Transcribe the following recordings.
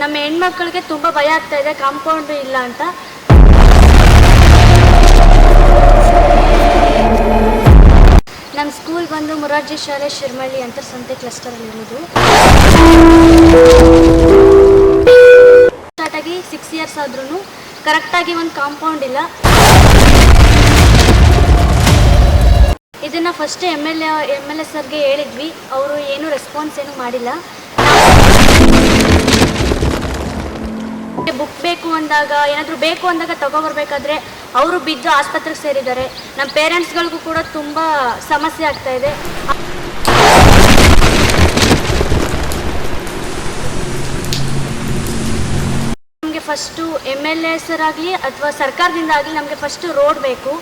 ನಮ್ಮ ಹೆಣ್ಮಕ್ಳಿಗೆ ತುಂಬ ಭಯ ಆಗ್ತಾ ಇದೆ ಕಾಂಪೌಂಡ್ ಇಲ್ಲ ಅಂತ. ನಮ್ಮ ಸ್ಕೂಲ್ ಬಂದು ಮುರಾರ್ಜಿ ಶಾಲೆ ಶಿರ್ಮಳ್ಳಿ ಅಂತ ಸಂತೆ ಕ್ಲಸ್ಟರಲ್ಲಿ ಇರೋದು. ಸ್ಟಾರ್ಟ್ ಆಗಿ ಸಿಕ್ಸ್ ಇಯರ್ಸ್ ಆದ್ರೂ ಕರೆಕ್ಟಾಗಿ ಒಂದು ಕಾಂಪೌಂಡ್ ಇಲ್ಲ. ಇದನ್ನ first M L M L A ಸರ್ಗೆ ಹೇಳಿದ್ವಿ, ಅವರು ಏನು ರೆಸ್ಪಾನ್ಸ್ ಏನು ಮಾಡಿಲ್ಲ. ಬುಕ್ ಬೇಕು ಅಂದಾಗ, ಏನಾದರೂ ಬೇಕು ಅಂದಾಗ ತಗೊಬರ್ಬೇಕಾದ್ರೆ ಅವರು ಬಿದ್ದು ಆಸ್ಪತ್ರೆಗೆ ಸೇರಿದ್ದಾರೆ. ನಮ್ಮ ಪೇರೆಂಟ್ಸ್ಗಳಿಗೂ ಕೂಡ ತುಂಬ ಸಮಸ್ಯೆ ಆಗ್ತಾ ಇದೆ. ನಮಗೆ ಫಸ್ಟು ಎಂ ಎಲ್ ಎ ಆಗಲಿ ಅಥವಾ ಸರ್ಕಾರದಿಂದ ಆಗಲಿ ನಮಗೆ ಫಸ್ಟು ರೋಡ್ ಬೇಕು.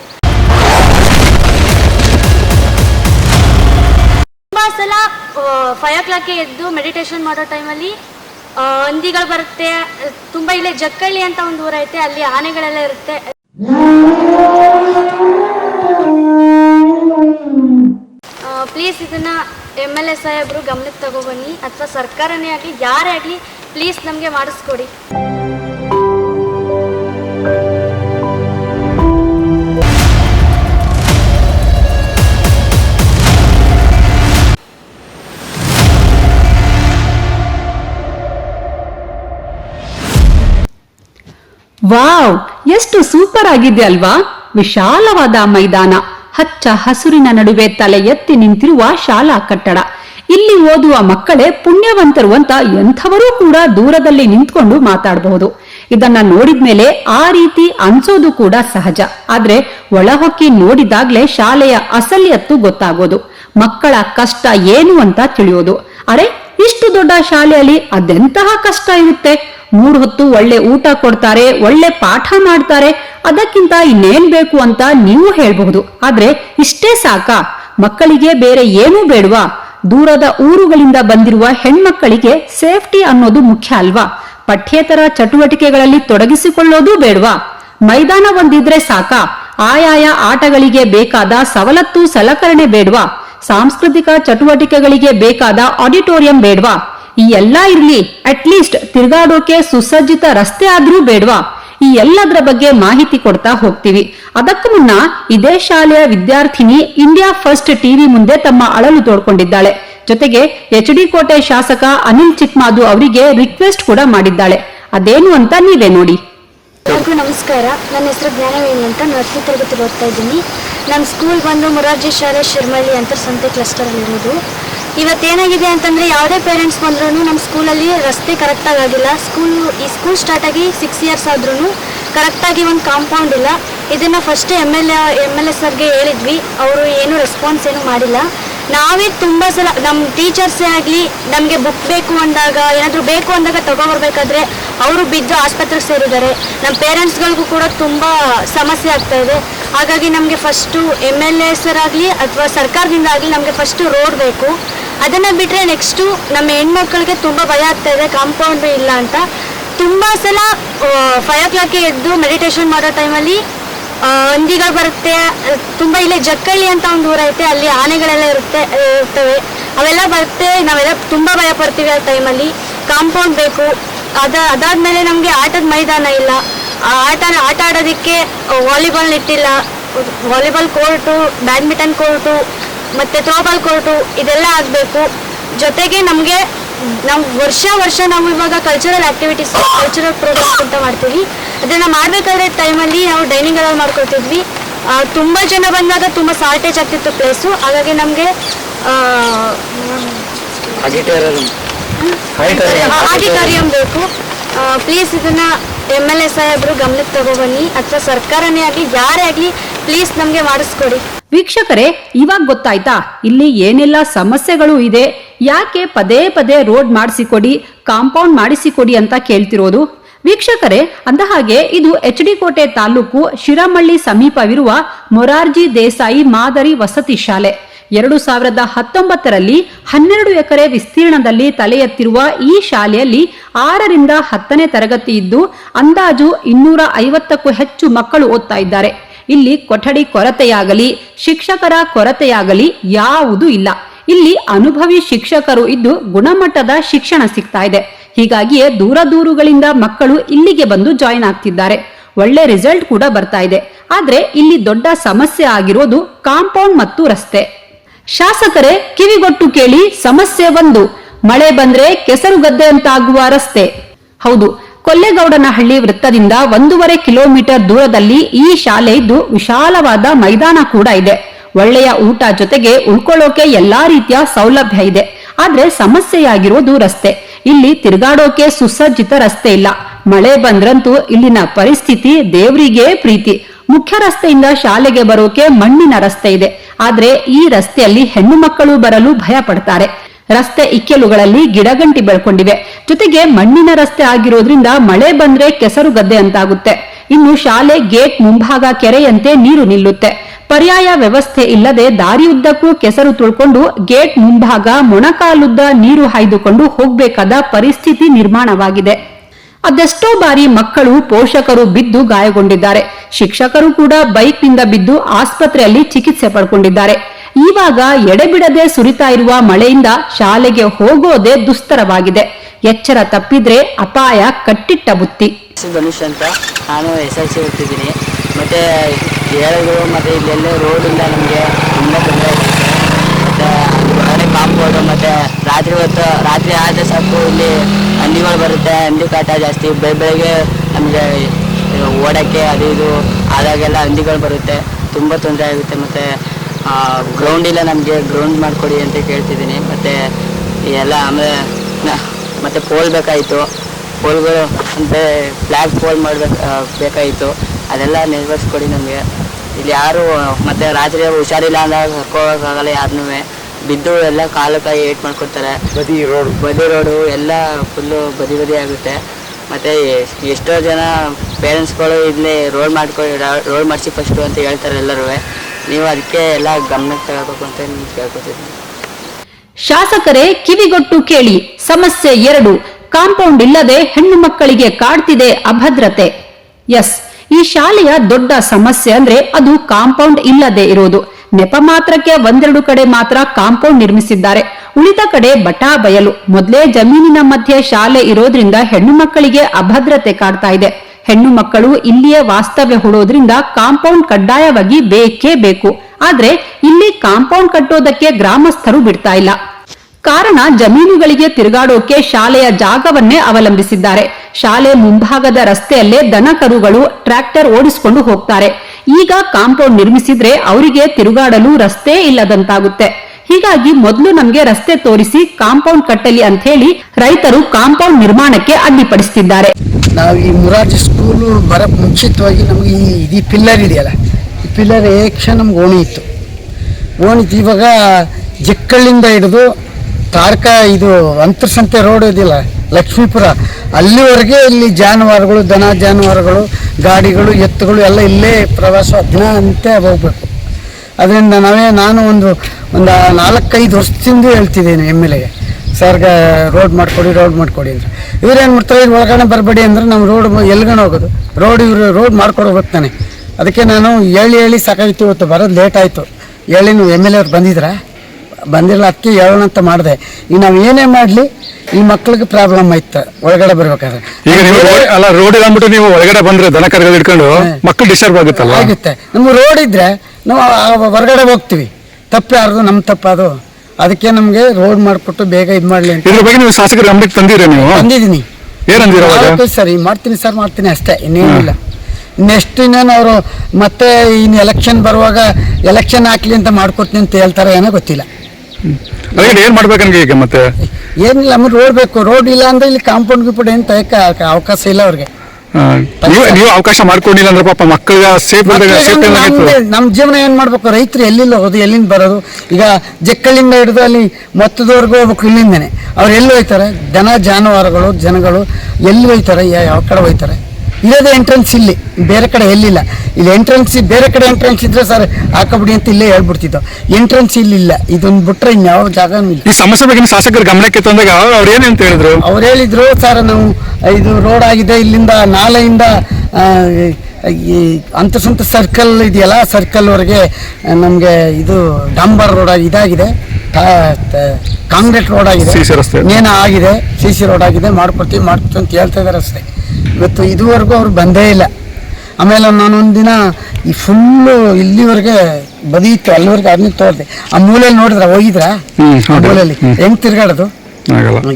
ತುಂಬ ಸಲ ಫೈವ್ ಓ ಕ್ಲಾಕ್ಗೆ ಎದ್ದು ಮೆಡಿಟೇಷನ್ ಮಾಡೋ ಟೈಮಲ್ಲಿ ಹಂದಿಗಳು ಬರುತ್ತೆ. ತುಂಬಾ ಇಲ್ಲೇ ಜಕ್ಕಳ್ಳಿ ಅಂತ ಒಂದು ಊರ ಐತೆ, ಅಲ್ಲಿ ಆನೆಗಳೆಲ್ಲ ಇರುತ್ತೆ. ಪ್ಲೀಸ್ ಇದನ್ನ ಎಂ ಎಲ್ ಎ ಸಾಹೇಬ್ರು ಗಮನಕ್ಕೆ ತಗೊಬನ್ನಿ. ಅಥವಾ ಸರ್ಕಾರನೇ ಆಗಲಿ, ಯಾರೇ ಆಗಲಿ ಪ್ಲೀಸ್ ನಮಗೆ ಮಾಡಿಸ್ಕೊಡಿ. ವಾವ್, ಎಷ್ಟು ಸೂಪರ್ ಆಗಿದೆ ಅಲ್ವಾ? ವಿಶಾಲವಾದ ಮೈದಾನ. ಹಚ್ಚ ಹಸುರಿನ ನಡುವೆ ತಲೆ ಎತ್ತಿ ನಿಂತಿರುವ ಶಾಲಾ ಕಟ್ಟಡ. ಇಲ್ಲಿ ಓದುವ ಮಕ್ಕಳೇ ಪುಣ್ಯವಂತರು ಅಂತ ಎಂಥವರೂ ಕೂಡ ದೂರದಲ್ಲಿ ನಿಂತ್ಕೊಂಡು ಮಾತಾಡಬಹುದು. ಇದನ್ನ ನೋಡಿದ್ಮೇಲೆ ಆ ರೀತಿ ಅನ್ಸೋದು ಕೂಡ ಸಹಜ. ಆದ್ರೆ ಒಳಹೊಕ್ಕಿ ನೋಡಿದಾಗ್ಲೇ ಶಾಲೆಯ ಅಸಲಿಯತ್ತು ಗೊತ್ತಾಗೋದು. ಮಕ್ಕಳ ಕಷ್ಟ ಏನು ಅಂತ ತಿಳಿಯೋದು. ಅರೆ, ಇಷ್ಟು ದೊಡ್ಡ ಶಾಲೆಯಲ್ಲಿ ಅದೆಂತಹ ಕಷ್ಟ ಇರುತ್ತೆ? ಮೂರು ಹೊತ್ತು ಒಳ್ಳೆ ಊಟ ಕೊಡ್ತಾರೆ, ಒಳ್ಳೆ ಪಾಠ ಮಾಡ್ತಾರೆ, ಅದಕ್ಕಿಂತ ಇನ್ನೇನ್ ಬೇಕು ಅಂತ ನೀವು ಹೇಳಬಹುದು. ಆದ್ರೆ ಇಷ್ಟೇ ಸಾಕಾ? ಮಕ್ಕಳಿಗೆ ಬೇರೆ ಏನೂ ಬೇಡವಾ? ದೂರದ ಊರುಗಳಿಂದ ಬಂದಿರುವ ಹೆಣ್ಮಕ್ಕಳಿಗೆ ಸೇಫ್ಟಿ ಅನ್ನೋದು ಮುಖ್ಯ ಅಲ್ವಾ? ಪಠ್ಯೇತರ ಚಟುವಟಿಕೆಗಳಲ್ಲಿ ತೊಡಗಿಸಿಕೊಳ್ಳೋದು ಬೇಡವಾ? ಮೈದಾನ ಒಂದಿದ್ರೆ ಸಾಕಾ? ಆಯಾಯ ಆಟಗಳಿಗೆ ಬೇಕಾದ ಸವಲತ್ತು ಸಲಕರಣೆ ಬೇಡವಾ? ಸಾಂಸ್ಕೃತಿಕ ಚಟುವಟಿಕೆಗಳಿಗೆ ಬೇಕಾದ ಆಡಿಟೋರಿಯಂ ಬೇಡ್ವಾ? ಈ ಎಲ್ಲ ಇರ್ಲಿ ಅಟ್ಲೀಸ್ಟ್ ತಿರುಗಾಡೋಕೆ ಸುಸಜ್ಜಿತ ರಸ್ತೆ ಆದ್ರೂ ಬೇಡ್ವಾ? ಈ ಎಲ್ಲದರ ಬಗ್ಗೆ ಮಾಹಿತಿ ಕೊಡ್ತಾ ಹೋಗ್ತೀವಿ. ಅದಕ್ಕೂ ಮುನ್ನ ಇದೇ ಶಾಲೆಯ ವಿದ್ಯಾರ್ಥಿನಿ ಇಂಡಿಯಾ ಫಸ್ಟ್ ಟಿವಿ ಮುಂದೆ ತಮ್ಮ ಅಳಲು ತೋಡ್ಕೊಂಡಿದ್ದಾಳೆ. ಜೊತೆಗೆ ಎಚ್ ಡಿ ಕೋಟೆ ಶಾಸಕ ಅನಿಲ್ ಚಿಕ್ಮಾದು ಅವರಿಗೆ ರಿಕ್ವೆಸ್ಟ್ ಕೂಡ ಮಾಡಿದ್ದಾಳೆ. ಅದೇನು ಅಂತ ನೀವೇ ನೋಡಿ. ನಮಸ್ಕಾರ. ನನ್ನ ಹೆಸರು ಜ್ಞಾನವೇಣಿ ಅಂತ ನಾನು ತರಗತಿ ಓದ್ತಾ ಇದ್ದೀನಿ. ನಮ್ಮ ಸ್ಕೂಲ್ ಬಂದು ಮೊರಾರ್ಜಿ ಶಾಲೆ ಶಿರ್ಮಳ್ಳಿ ಅಂತ ಸಂತೆ ಕ್ಲಸ್ಟರಲ್ಲಿ ಇರೋದು. ಇವತ್ತೇನಾಗಿದೆ ಅಂತಂದರೆ ಯಾವುದೇ ಪೇರೆಂಟ್ಸ್ ಬಂದ್ರೂ ನಮ್ಮ ಸ್ಕೂಲಲ್ಲಿ ರಸ್ತೆ ಕರೆಕ್ಟಾಗಿ ಆಗಿಲ್ಲ. ಸ್ಕೂಲ್ ಈ ಸ್ಕೂಲ್ ಸ್ಟಾರ್ಟಾಗಿ ಸಿಕ್ಸ್ ಇಯರ್ಸ್ ಆದ್ರೂ ಕರೆಕ್ಟಾಗಿ ಒಂದು ಕಾಂಪೌಂಡ್ ಇಲ್ಲ. ಇದನ್ನು first M L M L A ಸರ್ಗೆ ಹೇಳಿದ್ವಿ. ಅವರು ಏನೂ ರೆಸ್ಪಾನ್ಸ್ ಏನೂ ಮಾಡಿಲ್ಲ. ನಾವೇ ತುಂಬ ಸಲ ನಮ್ಮ ಟೀಚರ್ಸೇ ಆಗಲಿ, ನಮಗೆ ಬುಕ್ ಬೇಕು ಅಂದಾಗ, ಏನಾದರೂ ಬೇಕು ಅಂದಾಗ ತಗೊಬರ್ಬೇಕಾದ್ರೆ ಅವರು ಬಿದ್ದು ಆಸ್ಪತ್ರೆಗೆ ಸೇರಿದ್ದಾರೆ. ನಮ್ಮ ಪೇರೆಂಟ್ಸ್ಗಳಿಗೂ ಕೂಡ ತುಂಬ ಸಮಸ್ಯೆ ಆಗ್ತಾ ಇದೆ. ಹಾಗಾಗಿ ನಮಗೆ first M L A sir ಆಗಲಿ ಅಥವಾ ಸರ್ಕಾರದಿಂದ ಆಗಲಿ ನಮಗೆ ಫಸ್ಟು ರೋಡ್ ಬೇಕು. ಅದನ್ನು ಬಿಟ್ಟರೆ ನೆಕ್ಸ್ಟು ನಮ್ಮ ಹೆಣ್ಮಕ್ಳಿಗೆ ತುಂಬ ಭಯ ಆಗ್ತಾ ಇದೆ ಕಾಂಪೌಂಡ್ ಇಲ್ಲ ಅಂತ. ತುಂಬ ಸಲ ಫೈವ್ ಓ ಕ್ಲಾಕ್ಗೆ ಎದ್ದು ಮೆಡಿಟೇಷನ್ ಮಾಡೋ ಟೈಮಲ್ಲಿ ಹಂದಿಗಳು ಬರುತ್ತೆ, ತುಂಬ ಇಲ್ಲೇ ಜಕ್ಕಳ್ಳಿ ಅಂತ ಒಂದು ಊರ ಐತೆ, ಅಲ್ಲಿ ಆನೆಗಳೆಲ್ಲ ಇರುತ್ತೆ ಇರ್ತವೆ. ಅವೆಲ್ಲ ಬರುತ್ತೆ, ನಾವೆಲ್ಲ ತುಂಬ ಭಯ ಪಡ್ತೀವಿ ಆ ಟೈಮಲ್ಲಿ ಕಾಂಪೌಂಡ್ ಬೇಕು. ಅದ, ಅದಾದಮೇಲೆ ನಮಗೆ ಆಟದ ಮೈದಾನ ಇಲ್ಲ. ಆಟ ಆಟ ಆಡೋದಕ್ಕೆ ವಾಲಿಬಾಲ್ ಇಟ್ಟಿಲ್ಲ ವಾಲಿಬಾಲ್ ಕೋರ್ಟು ಬ್ಯಾಡ್ಮಿಂಟನ್ ಕೋರ್ಟು ಮತ್ತು ಥ್ರೋಬಾಲ್ ಕೋರ್ಟು ಇದೆಲ್ಲ ಆಗಬೇಕು. ಜೊತೆಗೆ ನಮಗೆ ನಾವು ವರ್ಷ ವರ್ಷ ನಾವು ಇವಾಗ ಕಲ್ಚರಲ್ ಆಕ್ಟಿವಿಟೀಸ್ ಕಲ್ಚರಲ್ ಪ್ರೋಗ್ರಾಮ್ಸ್ ಅಂತ ಮಾಡ್ತೀವಿ. ಅದನ್ನು ಮಾಡಬೇಕಾದ್ರೆ ಟೈಮಲ್ಲಿ ನಾವು ಡೈನಿಂಗ್ ಹಾಲ್ ಮಾಡ್ಕೊಳ್ತಿದ್ವಿ. ತುಂಬಾ ಜನ ಬಂದಾಗ ತುಂಬ ಶಾರ್ಟೇಜ್ ಆಗ್ತಿತ್ತು ಪ್ಲೇಸು ಹಾಗಾಗಿ ನಮಗೆ ಆಡಿಟೋರಿಯಂ ಬೇಕು. ಪ್ಲೀಸ್ ಇದನ್ನ ಎಂ ಎಲ್ ಎ ಸಾಹೇಬರು ಗಮನಕ್ಕೆ ತಗೊಬನ್ನಿ ಅಥವಾ ಸರ್ಕಾರನೇ ಆಗಲಿ ಯಾರೇ ಆಗಲಿ ಪ್ಲೀಸ್ ನಮಗೆ ಮಾಡಿಸ್ಕೊಡಿ. ವೀಕ್ಷಕರೇ, ಇವಾಗ ಗೊತ್ತಾಯ್ತಾ? ಇಲ್ಲಿ ಏನೆಲ್ಲ ಸಮಸ್ಯೆಗಳು ಇದೆ? ಯಾಕೆ ಪದೇ ಪದೇ ರೋಡ್ ಮಾಡಿಸಿಕೊಡಿ, ಕಾಂಪೌಂಡ್ ಮಾಡಿಸಿಕೊಡಿ ಅಂತ ಕೇಳ್ತಿರೋದು? ವೀಕ್ಷಕರೇ, ಅಂದಹಾಗೆ ಇದು ಎಚ್ ಡಿ ಕೋಟೆ ತಾಲೂಕು ಶಿರಮಳ್ಳಿ ಸಮೀಪವಿರುವ ಮೊರಾರ್ಜಿ ದೇಸಾಯಿ ಮಾದರಿ ವಸತಿ ಶಾಲೆ. ಎರಡು ಸಾವಿರದ ಹತ್ತೊಂಬತ್ತರಲ್ಲಿ ಹನ್ನೆರಡು ಎಕರೆ ವಿಸ್ತೀರ್ಣದಲ್ಲಿ ತಲೆ ಎತ್ತಿರುವ ಈ ಶಾಲೆಯಲ್ಲಿ ಆರರಿಂದ ಹತ್ತನೇ ತರಗತಿ ಇದ್ದು ಅಂದಾಜು ಇನ್ನೂರ ಐವತ್ತಕ್ಕೂ ಹೆಚ್ಚು ಮಕ್ಕಳು ಓದ್ತಾ ಇದ್ದಾರೆ. ಇಲ್ಲಿ ಕೊಠಡಿ ಕೊರತೆಯಾಗಲಿ, ಶಿಕ್ಷಕರ ಕೊರತೆಯಾಗಲಿ ಯಾವುದೂ ಇಲ್ಲ. ಇಲ್ಲಿ ಅನುಭವಿ ಶಿಕ್ಷಕರು ಇದ್ದು ಗುಣಮಟ್ಟದ ಶಿಕ್ಷಣ ಸಿಗ್ತಾ ಇದೆ. ಹೀಗಾಗಿಯೇ ದೂರ ದೂರುಗಳಿಂದ ಮಕ್ಕಳು ಇಲ್ಲಿಗೆ ಬಂದು ಜಾಯಿನ್ ಆಗ್ತಿದ್ದಾರೆ. ಒಳ್ಳೆ ರಿಸಲ್ಟ್ ಕೂಡ ಬರ್ತಾ ಇದೆ. ಆದ್ರೆ ಇಲ್ಲಿ ದೊಡ್ಡ ಸಮಸ್ಯೆ ಆಗಿರೋದು ಕಾಂಪೌಂಡ್ ಮತ್ತು ರಸ್ತೆ. ಶಾಸಕರೇ, ಕಿವಿಗೊಟ್ಟು ಕೇಳಿ ಸಮಸ್ಯೆ ಒಂದು. ಮಳೆ ಬಂದ್ರೆ ಕೆಸರು ಗದ್ದೆ ಅಂತಾಗುವ ರಸ್ತೆ. ಹೌದು ಕೊಲ್ಲೆಗೌಡನಹಳ್ಳಿ ವೃತ್ತದಿಂದ ಒಂದೂವರೆ ಕಿಲೋಮೀಟರ್ ದೂರದಲ್ಲಿ ಈ ಶಾಲೆ ಇದ್ದು ವಿಶಾಲವಾದ ಮೈದಾನ ಕೂಡ ಇದೆ. ಒಳ್ಳೆಯ ಊಟ ಜೊತೆಗೆ ಉಳ್ಕೊಳ್ಳೋಕೆ ಎಲ್ಲಾ ರೀತಿಯ ಸೌಲಭ್ಯ ಇದೆ. ಆದ್ರೆ ಸಮಸ್ಯೆಯಾಗಿರೋದು ರಸ್ತೆ. ಇಲ್ಲಿ ತಿರುಗಾಡೋಕೆ ಸುಸಜ್ಜಿತ ರಸ್ತೆ ಇಲ್ಲ. ಮಳೆ ಬಂದ್ರಂತೂ ಇಲ್ಲಿನ ಪರಿಸ್ಥಿತಿ ದೇವರಿಗೆ ಪ್ರೀತಿ. ಮುಖ್ಯ ರಸ್ತೆಯಿಂದ ಶಾಲೆಗೆ ಬರೋಕೆ ಮಣ್ಣಿನ ರಸ್ತೆ ಇದೆ. ಆದ್ರೆ ಈ ರಸ್ತೆಯಲ್ಲಿ ಹೆಣ್ಣು ಮಕ್ಕಳು ಬರಲು ಭಯ ಪಡ್ತಾರೆ. ರಸ್ತೆ ಇಕ್ಕೆಲುಗಳಲ್ಲಿ ಗಿಡಗಂಟಿ ಬೆಳ್ಕೊಂಡಿವೆ. ಜೊತೆಗೆ ಮಣ್ಣಿನ ರಸ್ತೆ ಆಗಿರೋದ್ರಿಂದ ಮಳೆ ಬಂದ್ರೆ ಕೆಸರು ಗದ್ದೆ ಅಂತಾಗುತ್ತೆ. ಇನ್ನು ಶಾಲೆ, ಗೇಟ್ ಮುಂಭಾಗ ಕೆರೆಯಂತೆ ನೀರು ನಿಲ್ಲುತ್ತೆ. ಪರ್ಯಾಯ ವ್ಯವಸ್ಥೆ ಇಲ್ಲದೆ ದಾರಿಯುದ್ದಕ್ಕೂ ಕೆಸರು ತುಳ್ಕೊಂಡು ಗೇಟ್ ಮುಂಭಾಗ ಮೊಣಕಾಲುದ್ದ ನೀರು ಹಾಯ್ದುಕೊಂಡು ಹೋಗ್ಬೇಕಾದ ಪರಿಸ್ಥಿತಿ ನಿರ್ಮಾಣವಾಗಿದೆ. ಅದೆಷ್ಟೋ ಬಾರಿ ಮಕ್ಕಳು, ಪೋಷಕರು ಬಿದ್ದು ಗಾಯಗೊಂಡಿದ್ದಾರೆ. ಶಿಕ್ಷಕರು ಕೂಡ ಬೈಕ್ನಿಂದ ಬಿದ್ದು ಆಸ್ಪತ್ರೆಯಲ್ಲಿ ಚಿಕಿತ್ಸೆ ಪಡ್ಕೊಂಡಿದ್ದಾರೆ. ಇವಾಗ ಎಡೆಬಿಡದೆ ಸುರಿತಾ ಇರುವ ಮಳೆಯಿಂದ ಶಾಲೆಗೆ ಹೋಗೋದೇ ದುಸ್ತರವಾಗಿದೆ. ಎಚ್ಚರ ತಪ್ಪಿದ್ರೆ ಅಪಾಯ ಕಟ್ಟಿಟ್ಟ ಬುತ್ತಿ. ಧನುಷ್ ಅಂತ ನಾನು ಎಸ್ ಎಲ್ ಸಿ ಓದ್ತಿದ್ದೀನಿ. ಮತ್ತೆ ಹೇಳಿದ್ರು ಮತ್ತೆ ಇಲ್ಲೆಲ್ಲ ರೋಡಿಂದ ನಮಗೆ ತುಂಬ ತೊಂದರೆ ಮತ್ತೆ ಹೊರಗಡೆ ಕಾಂಪೌಂಡು ಮತ್ತೆ ರಾತ್ರಿ ಹೊತ್ತು, ರಾತ್ರಿ ಆದರೆ ಸಾಕು ಇಲ್ಲಿ ಹಂದಿಗಳು ಬರುತ್ತೆ, ಹಂದಿ ಕಾಟ ಜಾಸ್ತಿ ಬೆಳ ಬೆಳಗ್ಗೆ ನಮಗೆ ಓಡಕ್ಕೆ ಅದು ಇದು ಆದಾಗೆಲ್ಲ ಹಂದಿಗಳು ಬರುತ್ತೆ. ತುಂಬ ತೊಂದರೆ ಆಗುತ್ತೆ ಮತ್ತು ಗ್ರೌಂಡ್ ಇಲ್ಲ ನಮಗೆ ಗ್ರೌಂಡ್ ಮಾಡಿಕೊಡಿ ಅಂತ ಕೇಳ್ತಿದ್ದೀನಿ. ಮತ್ತು ಎಲ್ಲ ಆಮೇಲೆ ಮತ್ತು ಪೋಲ್ ಬೇಕಾಯಿತು. ಪೋಲ್ಗಳು ಅಂದರೆ ಫ್ಲ್ಯಾಗ್ ಪೋಲ್ ಮಾಡಬೇಕು ಬೇಕಾಯಿತು. ಅದೆಲ್ಲ ನೆರವೇರಿಸ್ಕೊಡಿ ನಮಗೆ. ಇಲ್ಲಿ ಯಾರು ಮತ್ತು ರಾತ್ರಿ ಹುಷಾರಿಲ್ಲ ಅಂದಾಗ ಕರ್ಕೋಗೋಕ್ಕಾಗಲ್ಲ ಯಾರನ್ನೂ ಬಿದ್ದು ಎಲ್ಲ ಕಾಲು ಕೈ ಏಟ್ ಮಾಡ್ಕೊಡ್ತಾರೆ. ಬದಿ ರೋಡ್ ಬದಿ ರೋಡು ಎಲ್ಲ ಫುಲ್ಲು ಬದಿ ಬದಿ ಆಗುತ್ತೆ. ಮತ್ತು ಎಷ್ಟೋ ಜನ ಪೇರೆಂಟ್ಸ್ಗಳು ಇಲ್ಲಿ ರೋಡ್ ಮಾಡ್ಕೊ ರೋಡ್ ಮಾಡಿಸಿ ಫಸ್ಟು ಅಂತ ಹೇಳ್ತಾರೆ ಎಲ್ಲರೂ. ನೀವು ಅದಕ್ಕೆ ಎಲ್ಲ ಗಮನಕ್ಕೆ ತಗೋಬೇಕು ಅಂತ ನಿಮ್ಗೆ ಕೇಳ್ಕೊತಿದ್ದೀನಿ ಶಾಸಕರೇ, ಕಿವಿಗೊಟ್ಟು ಕೇಳಿ. ಸಮಸ್ಯೆ ಎರಡು. ಕಾಂಪೌಂಡ್ ಇಲ್ಲದೆ ಹೆಣ್ಣು ಮಕ್ಕಳಿಗೆ ಕಾಡ್ತಿದೆ ಅಭದ್ರತೆ. ಎಸ್. ಈ ಶಾಲೆಯ ದೊಡ್ಡ ಸಮಸ್ಯೆ ಅಂದ್ರೆ ಅದು ಕಾಂಪೌಂಡ್ ಇಲ್ಲದೆ ಇರೋದು. ನೆಪ ಮಾತ್ರಕ್ಕೆ ಒಂದೆರಡು ಕಡೆ ಮಾತ್ರ ಕಾಂಪೌಂಡ್ ನಿರ್ಮಿಸಿದ್ದಾರೆ. ಉಳಿದ ಕಡೆ ಬಟಾ ಬಯಲು. ಮೊದಲೇ ಜಮೀನಿನ ಮಧ್ಯೆ ಶಾಲೆ ಇರೋದ್ರಿಂದ ಹೆಣ್ಣು ಮಕ್ಕಳಿಗೆ ಅಭದ್ರತೆ ಕಾಡ್ತಾ ಇದೆ. ಹೆಣ್ಣು ಮಕ್ಕಳು ಇಲ್ಲಿಯೇ ವಾಸ್ತವ್ಯ ಹೂಡೋದ್ರಿಂದ ಕಾಂಪೌಂಡ್ ಕಡ್ಡಾಯವಾಗಿ ಬೇಕೇ ಬೇಕು. ಆದ್ರೆ ಇಲ್ಲಿ ಕಾಂಪೌಂಡ್ ಕಟ್ಟೋದಕ್ಕೆ ಗ್ರಾಮಸ್ಥರು ಬಿಡ್ತಾ ಇಲ್ಲ. ಕಾರಣ ಜಮೀನುಗಳಿಗೆ ತಿರುಗಾಡೋಕೆ ಶಾಲೆಯ ಜಾಗವನ್ನೇ ಅವಲಂಬಿಸಿದ್ದಾರೆ. ಶಾಲೆ ಮುಂಭಾಗದ ರಸ್ತೆಯಲ್ಲೇ ದನ ಕರುಗಳು ಟ್ರ್ಯಾಕ್ಟರ್ ಓಡಿಸಿಕೊಂಡು ಹೋಗ್ತಾರೆ. ಈಗ ಕಾಂಪೌಂಡ್ ನಿರ್ಮಿಸಿದ್ರೆ ಅವರಿಗೆ ತಿರುಗಾಡಲು ರಸ್ತೆ ಇಲ್ಲದಂತಾಗುತ್ತೆ. ಹೀಗಾಗಿ ಮೊದಲು ನಮಗೆ ರಸ್ತೆ ತೋರಿಸಿ ಕಾಂಪೌಂಡ್ ಕಟ್ಟಲಿ ಅಂತ ಹೇಳಿ ರೈತರು ಕಾಂಪೌಂಡ್ ನಿರ್ಮಾಣಕ್ಕೆ ಅಡ್ಡಿಪಡಿಸುತ್ತಿದ್ದಾರೆ ನಾವು ಈ ಮುರಾರ್ಜಿ ಸ್ಕೂಲು ಬರೋಕ್ಕೆ ಮುಂಚಿತವಾಗಿ ನಮಗೆ ಈ ಇದು ಪಿಲ್ಲರ್ ಇದೆಯಲ್ಲ, ಈ ಪಿಲ್ಲರ್ ಏಕ್ಷ ನಮ್ಗೆ ಓಣಿ ಇತ್ತು. ಓಣಿ. ಇವಾಗ ಜಕ್ಕಳ್ಳಿಂದ ಹಿಡಿದು ತಾರ್ಕ ಇದು ಅಂತರ್ಸಂತೆ ರೋಡ್ ಇದೆಯಲ್ಲ, ಲಕ್ಷ್ಮೀಪುರ, ಅಲ್ಲಿವರೆಗೆ ಇಲ್ಲಿ ಜಾನುವಾರುಗಳು, ದನ ಜಾನುವಾರುಗಳು, ಗಾಡಿಗಳು, ಎತ್ತುಗಳು ಎಲ್ಲ ಇಲ್ಲೇ ಪ್ರವಾಸ ದಿನ ಅಂತೆ ಹೋಗ್ಬೇಕು. ಅದರಿಂದ ನಾವೇ ನಾನು ಒಂದು ಒಂದು ನಾಲ್ಕೈದು ವರ್ಷದಿಂದ ಹೇಳ್ತಿದ್ದೇನೆ ಎಂ ಎಲ್ ಎಗೆ. ಸರ್ಗ ರೋಡ್ ಮಾಡಿಕೊಡಿ ರೋಡ್ ಮಾಡಿಕೊಡಿ ಅಂತ ಇವ್ರೇನು ಮಾಡ್ತಾರೆ ಇದು ಒಳಗಡೆ ಬರಬೇಡಿ ಅಂದ್ರೆ ನಮ್ಮ ರೋಡ್ ಎಲ್ಗಣ ಹೋಗೋದು. ರೋಡ್ ಇವರು ರೋಡ್ ಮಾಡ್ಕೊಡ್ಬೇಕು ಹೋಗ್ತಾನೆ. ಅದಕ್ಕೆ ನಾನು ಹೇಳಿ ಹೇಳಿ ಸಾಕಾಗಿತ್ತು ಇವತ್ತು ಬರೋದು ಲೇಟ್ ಆಯಿತು. ಹೇಳಿ ನೀವು ಎಂ ಎಲ್ ಎ ಅವ್ರು ಬಂದಿದ್ರಾ? ಬಂದಿರಲ್ಲ ಅದಕ್ಕೆ ಹೇಳೋಣ ಅಂತ ಮಾಡಿದೆ. ಈಗ ನಾವು ಏನೇ ಮಾಡಲಿ ಈ ಮಕ್ಳಿಗೆ ಪ್ರಾಬ್ಲಮ್ ಆಯ್ತು ಒಳಗಡೆ ಬರ್ಬೇಕಾದ್ರೆ. ಈಗ ನೀವು ರೋಡ್ ಅಲ್ಲ ರೋಡ್ ಅಂದ್ಬಿಟ್ಟು ನೀವು ಒಳಗಡೆ ಬಂದ್ರೆ ದನ ಕರ್ಗಳು ಇಟ್ಕೊಂಡು ಮಕ್ಕಳು ಡಿಸ್ಟರ್ಬ್ ಆಗುತ್ತಲ್ಲ ಆಗುತ್ತೆ. ನಮ್ಗೆ ರೋಡ್ ಇದ್ರೆ ನಾವು ಆ ಹೊರಗಡೆ ಹೋಗ್ತೀವಿ. ತಪ್ಪು ಯಾರ್ದು ನಮ್ಮ ತಪ್ಪದು. ಅದಕ್ಕೆ ನಮಗೆ ರೋಡ್ ಮಾಡಿಕೊಟ್ಟು ಬೇಗ ಇದು ಮಾಡಲಿ ಅಂತ. ಇದ್ರ ಬಗ್ಗೆ ನೀವು ಶಾಸಕರ ಗಮನಕ್ಕೆ ತಂದಿರ ನೀವು? ಬಂದಿದ್ದೀನಿ ಏನಂದಿರ ಅವಾಗ ನಾಲ್ಕು ಸರಿ ಮಾಡ್ತೀನಿ ಸರ್ ಮಾಡ್ತೀನಿ ಅಷ್ಟೇ ಇನ್ನೇನಿಲ್ಲ ನೆಕ್ಸ್ಟ್ ಇನ್ನೇನು ಅವರು ಮತ್ತೆ ಇನ್ನು ಎಲೆಕ್ಷನ್ ಬರುವಾಗ ಎಲೆಕ್ಷನ್ ಹಾಕ್ಲಿ ಅಂತ ಮಾಡ್ಕೊಡ್ತೀನಿ ಅಂತ ಹೇಳ್ತಾರೆ ಏನೋ ಗೊತ್ತಿಲ್ಲ. ಅದಕ್ಕೆ ಏನ್ ಮಾಡ್ಬೇಕಂಗೆ ಈಗ ಮತ್ತೆ? ಏನಿಲ್ಲ ರೋಡ್ ಬೇಕು. ರೋಡ್ ಇಲ್ಲ ಅಂದ್ರೆ ಇಲ್ಲಿ ಕಾಂಪೌಂಡ್ ಗಿಪೌಂಡ್ ಏನು ತಯಕ ಅವಕಾಶ ಇಲ್ಲ ಅವ್ರಿಗೆ? ನೀವು ನೀವು ಅವಕಾಶ ಮಾಡ್ಕೊಂಡಿಲ್ಲ ಅಂದ್ರೆ ಪಾಪ ಮಕ್ಕಳಿಗೆ ಸೇಫ್ ನಮ್ಮ ಜೀವನ ಏನ್ ಮಾಡ್ಬೇಕು? ರೈತರು ಎಲ್ಲಿಲ್ಲ ಹೋಗೋದು ಎಲ್ಲಿಂದ ಬರೋದು? ಈಗ ಜಕ್ಕಳಿಂದ ಹಿಡಿದು ಅಲ್ಲಿ ಮೊತ್ತದವರೆಗೂ ಹೋಗ್ಬೇಕು ಇಲ್ಲಿಂದನೇ. ಅವ್ರು ಎಲ್ಲಿ ಹೋಯ್ತಾರೆ? ದನ ಜಾನುವಾರುಗಳು ಜನಗಳು ಎಲ್ಲಿ ಹೋಯ್ತಾರೆ? ಯಾವ ಕಡೆ ಹೋಯ್ತಾರೆ? ಇರೋದೇ ಎಂಟ್ರೆನ್ಸ್ ಇಲ್ಲಿ. ಬೇರೆ ಕಡೆ ಎಲ್ಲಿಲ್ಲ. ಇಲ್ಲಿ ಎಂಟ್ರೆನ್ಸ್ ಬೇರೆ ಕಡೆ ಎಂಟ್ರೆನ್ಸ್ ಇದ್ರೆ ಸರ್ ಹಾಕಬಿಡಿ ಅಂತ ಇಲ್ಲೇ ಹೇಳ್ಬಿಡ್ತಿದ್ದೋ. ಎಂಟ್ರೆನ್ಸ್ ಇಲ್ಲಿಲ್ಲ ಇದೊಂದು ಬಿಟ್ರೆ ಇನ್ಯಾವ ಜಾಗನೂ ಇಲ್ಲ. ಈ ಸಮಸ್ಯೆ ಬಗ್ಗೆ ಶಾಸಕರು ಗಮನಕ್ಕೆ ತಂದಾಗ ಅವ್ರು ಏನಂತ ಹೇಳಿದ್ರು? ಅವ್ರು ಹೇಳಿದ್ರು ಸರ್ ನಾವು ಇದು ರೋಡ್ ಆಗಿದೆ. ಇಲ್ಲಿಂದ ನಾಲೆಯಿಂದ ಈ ಅಂತಸಂತ ಸರ್ಕಲ್ ಇದೆಯಲ್ಲ ಸರ್ಕಲ್ವರೆಗೆ ನಮಗೆ ಇದು ಡಾಂಬರ್ ರೋಡ್ ಇದಾಗಿದೆ. ಕಾಂಕ್ರೀಟ್ ರೋಡ್ ಆಗಿದೆ. ಏನೋ. ನೇನ ಆಗಿದೆ. ಸಿ ಸಿ ರೋಡ್ ಆಗಿದೆ. ಮಾಡ್ಕೊಡ್ತೀವಿ ಮಾಡ್ಕೊಡ್ತೀವಿ ಅಂತ ಹೇಳ್ತಾ ಇದ್ದಾರೆ ಅಷ್ಟೇ. ಇವತ್ತು ಇದುವರೆಗೂ ಅವ್ರು ಬಂದೇ ಇಲ್ಲ. ಆಮೇಲೆ ನಾನೊಂದು ದಿನ ಈ ಫುಲ್ಲು ಇಲ್ಲಿವರೆಗೆ ಬದಿ ಇತ್ತು ಅಲ್ಲಿವರೆಗೆ ಅದನ್ನ ತೋರಿದೆ. ಆ ಮೂಲೆಯಲ್ಲಿ ನೋಡಿದ್ರ ಹೋಗಿದ್ರ. ಮೂಲೆಯಲ್ಲಿ ಹೆಂಗ್ ತಿರ್ಗಾಡೋದು?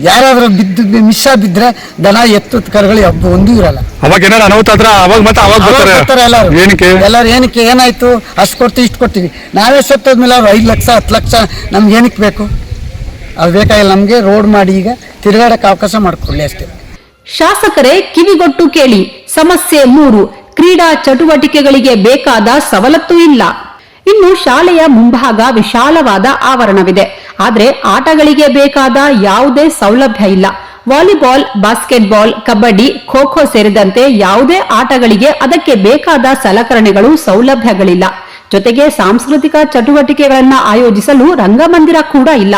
ಯಾರಾದ್ರೂ ಬಿದ್ದು ಮಿಸ್ ಬಿದ್ರೆ ದನ ಎತ್ತು ಕರುಗಳು ಹಬ್ಬ ಒಂದೂ ಇರಲ್ಲ. ಅವಾಗ ಏನಾರ ಅನಾಹುತ ಆದ್ರೆ ಅವಾಗ ಮತ್ತೆ ಅವಾಗ ಬರ್ತಾರೆ. ಬರ್ತಾರೆ ಎಲ್ಲರೂ. ಏನಕ್ಕೆ? ಎಲ್ಲರೂ ಏನಕ್ಕೆ ಏನಾಯ್ತು? ಅಷ್ಟು ಕೊಡ್ತೀವಿ ಇಷ್ಟು ಕೊಡ್ತೀವಿ. ನಾವೇ ಸತ್ತೋದ್ಮೇಲೆ ಅವ್ರು ಐದು ಲಕ್ಷ ಹತ್ತು ಲಕ್ಷ ನಮ್ಗೆ ಏನಕ್ಕೆ ಬೇಕು? ಅದು ಬೇಕಾಗಿಲ್ಲ ನಮಗೆ ರೋಡ್ ಮಾಡಿ ಈಗ ತಿರುಗಾಡಕ್ಕೆ ಅವಕಾಶ ಮಾಡಿಕೊಡ್ಲಿ ಅಷ್ಟೇ. ಶಾಸಕರೇ, ಕಿವಿಗೊಟ್ಟು ಕೇಳಿ. ಸಮಸ್ಯೆ ಮೂರು. ಕ್ರೀಡಾ ಚಟುವಟಿಕೆಗಳಿಗೆ ಬೇಕಾದ ಸವಲತ್ತು ಇಲ್ಲ. ಇನ್ನು ಶಾಲೆಯ ಮುಂಭಾಗ ವಿಶಾಲವಾದ ಆವರಣವಿದೆ. ಆದರೆ ಆಟಗಳಿಗೆ ಬೇಕಾದ ಯಾವುದೇ ಸೌಲಭ್ಯ ಇಲ್ಲ. ವಾಲಿಬಾಲ್, ಬಾಸ್ಕೆಟ್ಬಾಲ್, ಕಬಡ್ಡಿ ಖೋ ಸೇರಿದಂತೆ ಯಾವುದೇ ಆಟಗಳಿಗೆ ಅದಕ್ಕೆ ಬೇಕಾದ ಸಲಕರಣೆಗಳು, ಸೌಲಭ್ಯಗಳಿಲ್ಲ. ಜೊತೆಗೆ ಸಾಂಸ್ಕೃತಿಕ ಚಟುವಟಿಕೆಗಳನ್ನ ಆಯೋಜಿಸಲು ರಂಗಮಂದಿರ ಕೂಡ ಇಲ್ಲ.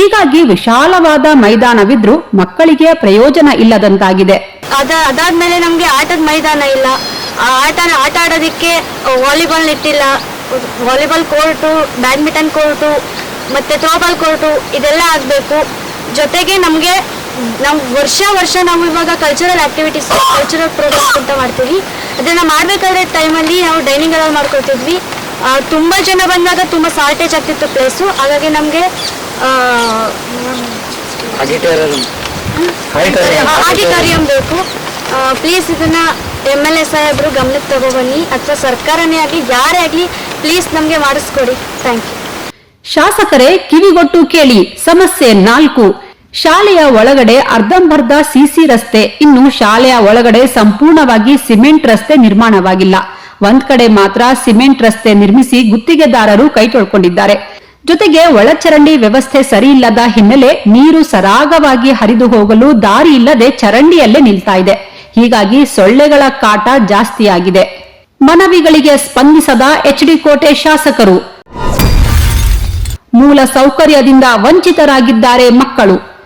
ಹೀಗಾಗಿ ವಿಶಾಲವಾದ ಮೈದಾನವಿದ್ರೂ ಮಕ್ಕಳಿಗೆ ಪ್ರಯೋಜನ ಇಲ್ಲದಂತಾಗಿದೆ. ಅದ, ಅದಾದ್ಮೇಲೆ ನಮಗೆ ಆಟದ ಮೈದಾನ ಇಲ್ಲ. ಆಟನ, ಆಟ ಆಡೋದಿಕ್ಕೆ ವಾಲಿಬಾಲ್ ಇಟ್ಟಿಲ್ಲ ವಾಲಿಬಾಲ್ ಕೋರ್ಟು, ಬ್ಯಾಡ್ಮಿಂಟನ್ ಕೋರ್ಟು, ಮತ್ತೆ ಥ್ರೋಬಾಲ್ ಕೋರ್ಟು, ಇದೆಲ್ಲ ಆಗಬೇಕು. ಜೊತೆಗೆ ನಮಗೆ ನಾವು ವರ್ಷ ವರ್ಷ ನಾವು ಇವಾಗ ಕಲ್ಚರಲ್ ಆಕ್ಟಿವಿಟೀಸ್ ಕಲ್ಚರಲ್ ಪ್ರೋಗ್ರಾಮ್ಸ್ ಅಂತ ಮಾಡ್ತೀವಿ. ಅದನ್ನ ಮಾಡಬೇಕಾದ್ರೆ ಟೈಮಲ್ಲಿ ನಾವು ಡೈನಿಂಗ್ ಅಲ್ಲಿ ಮಾಡ್ಕೊಳ್ತಿದ್ವಿ. ತುಂಬ ಜನ ಬಂದಾಗ ತುಂಬ ಶಾರ್ಟೇಜ್ ಆಗ್ತಿತ್ತು ಪ್ಲೇಸು ಹಾಗಾಗಿ ನಮಗೆ ಆಡಿಟೋರಿಯಂ ಬೇಕು. ಪ್ಲೀಸ್ ಇದನ್ನ ಎಂ ಎಲ್ ಎ ಸಾಹೇಬರು ಗಮನಕ್ಕೆ ತಗೊಬನ್ನಿ. ಅಥವಾ ಸರ್ಕಾರನೇ ಆಗಲಿ, ಯಾರೇ ಆಗಲಿ ಪ್ಲೀಸ್ ನಮಗೆ ಮಾಡಿಸ್ಕೊಡಿ. ಥ್ಯಾಂಕ್ ಯು ಶಾಸಕರೇ, ಕಿವಿಗೊಟ್ಟು ಕೇಳಿ. ಸಮಸ್ಯೆ ನಾಲ್ಕು. ಶಾಲೆಯ ಒಳಗಡೆ ಅರ್ಧಂಬರ್ಧ ಸಿಸಿ ರಸ್ತೆ. ಇನ್ನು ಶಾಲೆಯ ಒಳಗಡೆ ಸಂಪೂರ್ಣವಾಗಿ ಸಿಮೆಂಟ್ ರಸ್ತೆ ನಿರ್ಮಾಣವಾಗಿಲ್ಲ. ಒಂದ್ ಕಡೆ ಮಾತ್ರ ಸಿಮೆಂಟ್ ರಸ್ತೆ ನಿರ್ಮಿಸಿ ಗುತ್ತಿಗೆದಾರರು ಕೈ ತೊಳ್ಕೊಂಡಿದ್ದಾರೆ. ಜೊತೆಗೆ ಒಳಚರಂಡಿ ವ್ಯವಸ್ಥೆ ಸರಿಯಿಲ್ಲದ ಹಿನ್ನೆಲೆ ನೀರು ಸರಾಗವಾಗಿ ಹರಿದು ಹೋಗಲು ದಾರಿ ಇಲ್ಲದೆ ಚರಂಡಿಯಲ್ಲೇ ನಿಲ್ತಾ ಇದೆ. ಹೀಗಾಗಿ ಸೊಳ್ಳೆಗಳ ಕಾಟ ಜಾಸ್ತಿಯಾಗಿದೆ. ಮನವಿಗಳಿಗೆ ಸ್ಪಂದಿಸದ ಎಚ್ಡಿ ಕೋಟೆ ಶಾಸಕರು. ಮೂಲ ಸೌಕರ್ಯದಿಂದ ವಂಚಿತರಾಗಿದ್ದಾರೆ ಮಕ್ಕಳು.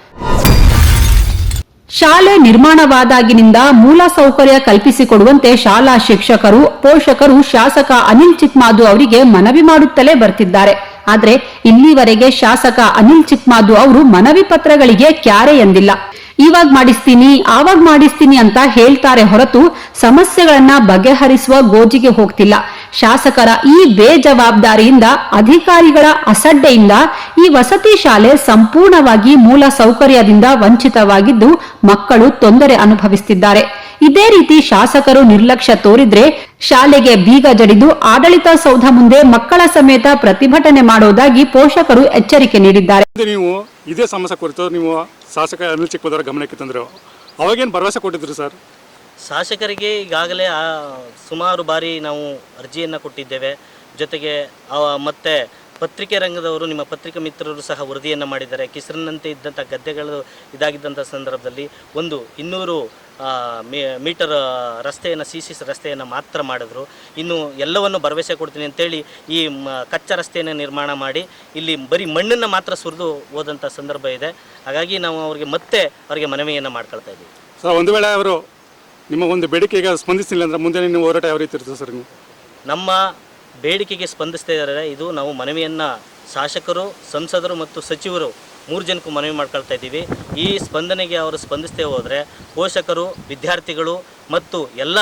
ಶಾಲೆ ನಿರ್ಮಾಣವಾದಾಗಿನಿಂದ ಮೂಲ ಸೌಕರ್ಯ ಕಲ್ಪಿಸಿಕೊಡುವಂತೆ ಶಾಲಾ ಶಿಕ್ಷಕರು, ಪೋಷಕರು, ಶಾಸಕ ಅನಿಲ್ ಚಿಕ್ಮಾದು ಅವರಿಗೆ ಮನವಿ ಮಾಡುತ್ತಲೇ ಬರ್ತಿದ್ದಾರೆ. ಆದರೆ ಇಲ್ಲಿವರೆಗೆ ಶಾಸಕ ಅನಿಲ್ ಚಿಕ್ಮಾದು ಅವರು ಮನವಿ ಪತ್ರಗಳಿಗೆ ಕ್ಯಾರೆ ಎಂದಿಲ್ಲ. ಇವಾಗ ಮಾಡಿಸ್ತೀನಿ, ಆವಾಗ ಮಾಡಿಸ್ತೀನಿ ಅಂತ ಹೇಳ್ತಾರೆ ಹೊರತು ಸಮಸ್ಯೆಗಳನ್ನ ಬಗೆಹರಿಸುವ ಗೋಜಿಗೆ ಹೋಗ್ತಿಲ್ಲ. ಶಾಸಕರ ಈ ಬೇಜವಾಬ್ದಾರಿಯಿಂದ, ಅಧಿಕಾರಿಗಳ ಅಸಡ್ಡೆಯಿಂದ ಈ ವಸತಿ ಶಾಲೆ ಸಂಪೂರ್ಣವಾಗಿ ಮೂಲ ಸೌಕರ್ಯದಿಂದ ವಂಚಿತವಾಗಿದ್ದು ಮಕ್ಕಳು ತೊಂದರೆ ಅನುಭವಿಸುತ್ತಿದ್ದಾರೆ ಇದೇ ರೀತಿ ಶಾಸಕರು ನಿರ್ಲಕ್ಷ್ಯ ತೋರಿದ್ರೆ ಶಾಲೆಗೆ ಬೀಗ ಜಡಿದು ಆಡಳಿತ ಸೌಧ ಮುಂದೆ ಮಕ್ಕಳ ಸಮೇತ ಪ್ರತಿಭಟನೆ ಮಾಡೋದಾಗಿ ಪೋಷಕರು ಎಚ್ಚರಿಕೆ ನೀಡಿದ್ದಾರೆ. ನೀವು ಇದೇ ಸಮಸ್ಯೆ ಕುರಿತು ನೀವು ಶಾಸಕ ಅನಿಲ್ ಚಿಕ್ಕಬದವರ ಗಮನಕ್ಕೆ ತಂದರು ಅವಾಗೇನು ಭರವಸೆ ಕೊಟ್ಟಿದ್ರು ಸರ್? ಶಾಸಕರಿಗೆ ಈಗಾಗಲೇ ಆ ಸುಮಾರು ಬಾರಿ ನಾವು ಅರ್ಜಿಯನ್ನು ಕೊಟ್ಟಿದ್ದೇವೆ. ಜೊತೆಗೆ ಅವ- ಮತ್ತೆ ಪತ್ರಿಕೆ ರಂಗದವರು ನಿಮ್ಮ ಪತ್ರಿಕಾ ಮಿತ್ರರು ಸಹ ವರದಿಯನ್ನು ಮಾಡಿದ್ದಾರೆ. ಕಿಸರಿನಂತೆ ಇದ್ದಂಥ ಗದ್ದೆಗಳು ಇದಾಗಿದ್ದಂಥ ಸಂದರ್ಭದಲ್ಲಿ ಒಂದು ಇನ್ನೂರು ಮೀಟರ್ ರಸ್ತೆಯನ್ನು ಸಿ ಸಿ ರಸ್ತೆಯನ್ನು ಮಾತ್ರ ಮಾಡಿದ್ರು. ಇನ್ನು ಎಲ್ಲವನ್ನು ಭರವಸೆ ಕೊಡ್ತೀನಿ ಅಂತೇಳಿ ಈ ಕಚ್ಚಾ ರಸ್ತೆಯನ್ನು ನಿರ್ಮಾಣ ಮಾಡಿ ಇಲ್ಲಿ ಬರೀ ಮಣ್ಣನ್ನು ಮಾತ್ರ ಸುರಿದು ಹೋದಂಥ ಸಂದರ್ಭ ಇದೆ. ಹಾಗಾಗಿ ನಾವು ಅವರಿಗೆ ಮತ್ತೆ ಅವರಿಗೆ ಮನವಿಯನ್ನು ಮಾಡ್ಕೊಳ್ತಾ ಇದ್ದೀವಿ. ಸರ್ ಒಂದು ವೇಳೆ ಅವರು ನಿಮ್ಮ ಒಂದು ಬೇಡಿಕೆಗೆ ಸ್ಪಂದಿಸಿಲ್ಲ ಅಂದ್ರೆ ಮುಂದೆ ನೀವು ಹೋರಾಟ ಯಾವ ರೀತಿ ಇರ್ತದೆ ಸರ್ ನೀವು? ನಮ್ಮ ಬೇಡಿಕೆಗೆ ಸ್ಪಂದಿಸ್ತಾ ಇದ್ದಾರೆ. ಇದು ನಾವು ಮನವಿಯನ್ನು ಶಾಸಕರು, ಸಂಸದರು ಮತ್ತು ಸಚಿವರು ಮೂರು ಜನಕ್ಕೂ ಮನವಿ ಮಾಡ್ಕೊಳ್ತಾ ಇದ್ದೀವಿ. ಈ ಸ್ಪಂದನೆಗೆ ಅವರು ಸ್ಪಂದಿಸ್ತೇ ಹೋದರೆ ಪೋಷಕರು, ವಿದ್ಯಾರ್ಥಿಗಳು ಮತ್ತು ಎಲ್ಲ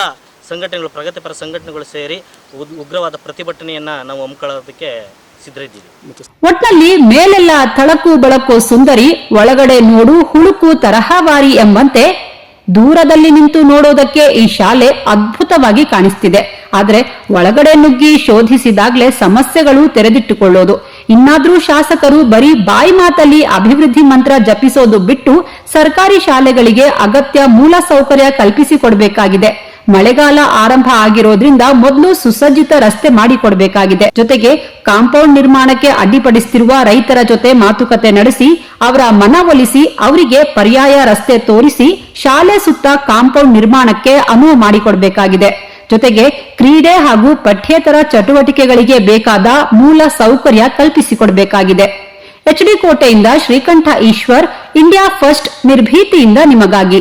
ಸಂಘಟನೆಗಳು, ಪ್ರಗತಿಪರ ಸಂಘಟನೆಗಳು ಸೇರಿ ಉಗ್- ಉಗ್ರವಾದ ಪ್ರತಿಭಟನೆಯನ್ನು ನಾವು ಹಮ್ಮಿಕೊಳ್ಳೋದಕ್ಕೆ ಸಿದ್ಧರಿದ್ದೀವಿ ಒಟ್ನಲ್ಲಿ ಮೇಲೆಲ್ಲ ತಳಕು, ಬಳಕು, ಸುಂದರಿ, ಒಳಗಡೆ ನೋಡು, ಹುಳುಕು, ತರಹವಾರಿ ಎಂಬಂತೆ ದೂರದಲ್ಲಿ ನಿಂತು ನೋಡೋದಕ್ಕೆ ಈ ಶಾಲೆ ಅದ್ಭುತವಾಗಿ ಕಾಣಿಸ್ತಿದೆ. ಆದ್ರೆ ಒಳಗಡೆ ನುಗ್ಗಿ ಶೋಧಿಸಿದಾಗ್ಲೇ ಸಮಸ್ಯೆಗಳು ತೆರೆದಿಟ್ಟುಕೊಳ್ಳೋದು. ಇನ್ನಾದ್ರೂ ಶಾಸಕರು ಬರೀ ಬಾಯಿ ಮಾತಲ್ಲಿ ಅಭಿವೃದ್ಧಿ ಮಂತ್ರ ಜಪಿಸೋದು ಬಿಟ್ಟು ಸರ್ಕಾರಿ ಶಾಲೆಗಳಿಗೆ ಅಗತ್ಯ ಮೂಲ ಸೌಕರ್ಯ ಕಲ್ಪಿಸಿಕೊಡ್ಬೇಕಾಗಿದೆ ಮಳೆಗಾಲ ಆರಂಭ ಆಗಿರೋದ್ರಿಂದ ಮೊದಲು ಸುಸಜ್ಜಿತ ರಸ್ತೆ ಮಾಡಿಕೊಡಬೇಕಾಗಿದೆ. ಜೊತೆಗೆ ಕಾಂಪೌಂಡ್ ನಿರ್ಮಾಣಕ್ಕೆ ಅಡ್ಡಿಪಡಿಸುತ್ತಿರುವ ರೈತರ ಜೊತೆ ಮಾತುಕತೆ ನಡೆಸಿ, ಅವರ ಮನವೊಲಿಸಿ ಅವರಿಗೆ ಪರ್ಯಾಯ ರಸ್ತೆ ತೋರಿಸಿ, ಶಾಲೆ ಸುತ್ತ ಕಾಂಪೌಂಡ್ ನಿರ್ಮಾಣಕ್ಕೆ ಅನುವು ಮಾಡಿಕೊಡಬೇಕಾಗಿದೆ. ಜೊತೆಗೆ ಕ್ರೀಡೆ ಹಾಗೂ ಪಠ್ಯೇತರ ಚಟುವಟಿಕೆಗಳಿಗೆ ಬೇಕಾದ ಮೂಲ ಸೌಕರ್ಯ ಕಲ್ಪಿಸಿಕೊಡಬೇಕಾಗಿದೆ. ಎಚ್ಡಿ ಕೋಟೆಯಿಂದ ಶ್ರೀಕಂಠ ಈಶ್ವರ್, ಇಂಡಿಯಾ ಫಸ್ಟ್ ನಿರ್ಭೀತಿಯಿಂದ ನಿಮಗಾಗಿ.